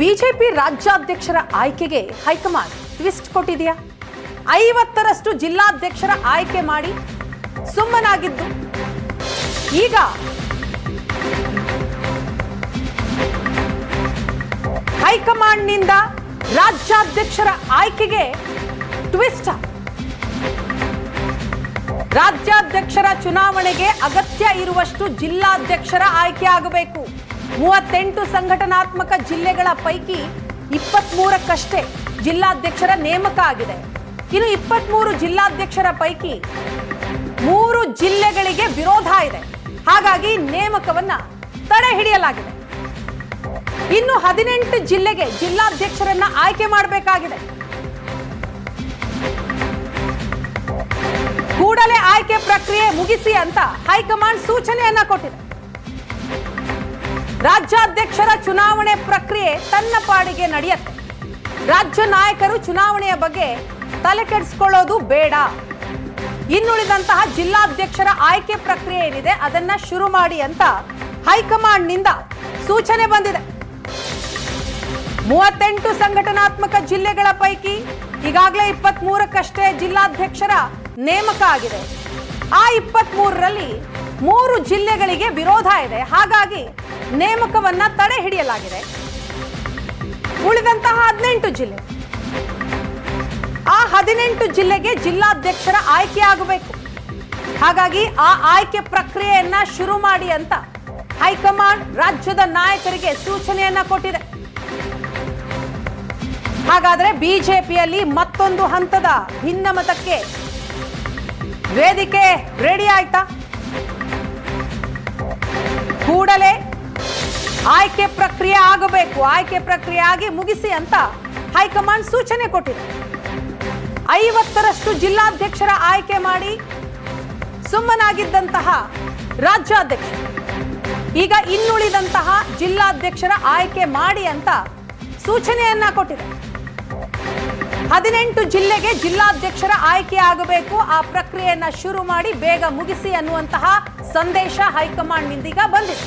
BJP ರಾಜ್ಯಾಧ್ಯಕ್ಷರ ಆಯ್ಕೆಗೆ high command twist ಕೊಟ್ಟಿದೆಯಾ? ಐವತ್ತರಷ್ಟು ಜಿಲ್ಲಾಧ್ಯಕ್ಷರ ಆಯ್ಕೆ ಮಾಡಿ ಸುಮ್ಮನಾಗಿದ್ದು. ಈಗ ಹೈಕಮಾಂಡ್ನಿಂದ ರಾಜ್ಯಾಧ್ಯಕ್ಷರ ಆಯ್ಕೆಗೆ ಟ್ವಿಸ್ಟ್. ರಾಜ್ಯಾಧ್ಯಕ್ಷರ ಚುನಾವಣೆಗೆ ಅಗತ್ಯ ಇರುವಷ್ಟು ಜಿಲ್ಲಾಧ್ಯಕ್ಷರ ಆಯ್ಕೆ ಆಗಬೇಕು. ಮೂವತ್ತೆಂಟು ಸಂಘಟನಾತ್ಮಕ ಜಿಲ್ಲೆಗಳ ಪೈಕಿ ಇಪ್ಪತ್ಮೂರಕ್ಕಷ್ಟೇ ಜಿಲ್ಲಾಧ್ಯಕ್ಷರ ನೇಮಕ ಆಗಿದೆ. ಇನ್ನು ಇಪ್ಪತ್ಮೂರು ಜಿಲ್ಲಾಧ್ಯಕ್ಷರ ಪೈಕಿ ಮೂರು ಜಿಲ್ಲೆಗಳಿಗೆ ವಿರೋಧ ಇದೆ. ಹಾಗಾಗಿ ನೇಮಕವನ್ನ ತಡೆ ಹಿಡಿಯಲಾಗಿದೆ. ಇನ್ನು ಹದಿನೆಂಟು ಜಿಲ್ಲೆಗೆ ಜಿಲ್ಲಾಧ್ಯಕ್ಷರನ್ನ ಆಯ್ಕೆ ಮಾಡಬೇಕಾಗಿದೆ. ಕೂಡಲೇ ಆಯ್ಕೆ ಪ್ರಕ್ರಿಯೆ ಮುಗಿಸಿ ಅಂತ ಹೈಕಮಾಂಡ್ ಸೂಚನೆಯನ್ನ ಕೊಟ್ಟಿದೆ. ರಾಜ್ಯಾಧ್ಯಕ್ಷರ ಚುನಾವಣೆ ಪ್ರಕ್ರಿಯೆ ತನ್ನ ಪಾಡಿಗೆ ನಡೆಯುತ್ತೆ. ರಾಜ್ಯ ನಾಯಕರು ಚುನಾವಣೆಯ ಬಗ್ಗೆ ತಲೆ ಕೆಡಿಸ್ಕೊಳ್ಳೋದು ಬೇಡ. ಇನ್ನುಳಿದಂತಹ ಜಿಲ್ಲಾಧ್ಯಕ್ಷರ ಆಯ್ಕೆ ಪ್ರಕ್ರಿಯೆ ಏನಿದೆ ಅದನ್ನ ಶುರು ಮಾಡಿ ಅಂತ ಹೈಕಮಾಂಡ್ನಿಂದ ಸೂಚನೆ ಬಂದಿದೆ. ಮೂವತ್ತೆಂಟು ಸಂಘಟನಾತ್ಮಕ ಜಿಲ್ಲೆಗಳ ಪೈಕಿ ಈಗಾಗಲೇ ಇಪ್ಪತ್ತ್ ಮೂರಕ್ಕಷ್ಟೇ ಜಿಲ್ಲಾಧ್ಯಕ್ಷರ ನೇಮಕ ಆಗಿದೆ. ಆ ಇಪ್ಪತ್ತ್ ಮೂರರಲ್ಲಿ ಮೂರು ಜಿಲ್ಲೆಗಳಿಗೆ ವಿರೋಧ ಇದೆ. ಹಾಗಾಗಿ ನೇಮಕವನ್ನ ತಡೆ ಹಿಡಿಯಲಾಗಿದೆ. ಉಳಿದಂತಹ ಹದಿನೆಂಟು ಜಿಲ್ಲೆ. ಆ ಹದಿನೆಂಟು ಜಿಲ್ಲೆಗೆ ಜಿಲ್ಲಾಧ್ಯಕ್ಷರ ಆಯ್ಕೆ ಆಗಬೇಕು. ಹಾಗಾಗಿ ಆ ಆಯ್ಕೆ ಪ್ರಕ್ರಿಯೆಯನ್ನ ಶುರು ಮಾಡಿ ಅಂತ ಹೈಕಮಾಂಡ್ ರಾಜ್ಯದ ನಾಯಕರಿಗೆ ಸೂಚನೆಯನ್ನ ಕೊಟ್ಟಿದೆ. ಹಾಗಾದ್ರೆ ಬಿಜೆಪಿಯಲ್ಲಿ ಮತ್ತೊಂದು ಹಂತದ ಭಿನ್ನಮತಕ್ಕೆ ವೇದಿಕೆ ರೆಡಿ ಆಯ್ತಾ? ಕೂಡಲೇ ಆಯ್ಕೆ ಪ್ರಕ್ರಿಯೆ ಆಗಬೇಕು. ಆಯ್ಕೆ ಪ್ರಕ್ರಿಯೆ ಆಗಿ ಮುಗಿಸಿ ಅಂತ ಹೈಕಮಾಂಡ್ ಸೂಚನೆ ಕೊಟ್ಟಿದೆ. ಐವತ್ತರಷ್ಟು ಜಿಲ್ಲಾಧ್ಯಕ್ಷರ ಆಯ್ಕೆ ಮಾಡಿ ಸುಮ್ಮನಾಗಿದ್ದಂತಹ ರಾಜ್ಯಾಧ್ಯಕ್ಷ, ಈಗ ಇನ್ನುಳಿದಂತಹ ಜಿಲ್ಲಾಧ್ಯಕ್ಷರ ಆಯ್ಕೆ ಮಾಡಿ ಅಂತ ಸೂಚನೆಯನ್ನ ಕೊಟ್ಟಿದೆ. ಹದಿನೆಂಟು ಜಿಲ್ಲೆಗೆ ಜಿಲ್ಲಾಧ್ಯಕ್ಷರ ಆಯ್ಕೆ ಆಗಬೇಕು. ಆ ಪ್ರಕ್ರಿಯೆಯನ್ನ ಶುರು ಮಾಡಿ ಬೇಗ ಮುಗಿಸಿ ಅನ್ನುವಂತಹ ಸಂದೇಶ ಹೈಕಮಾಂಡ್ ನಿಂದೀಗ ಬಂದಿದೆ.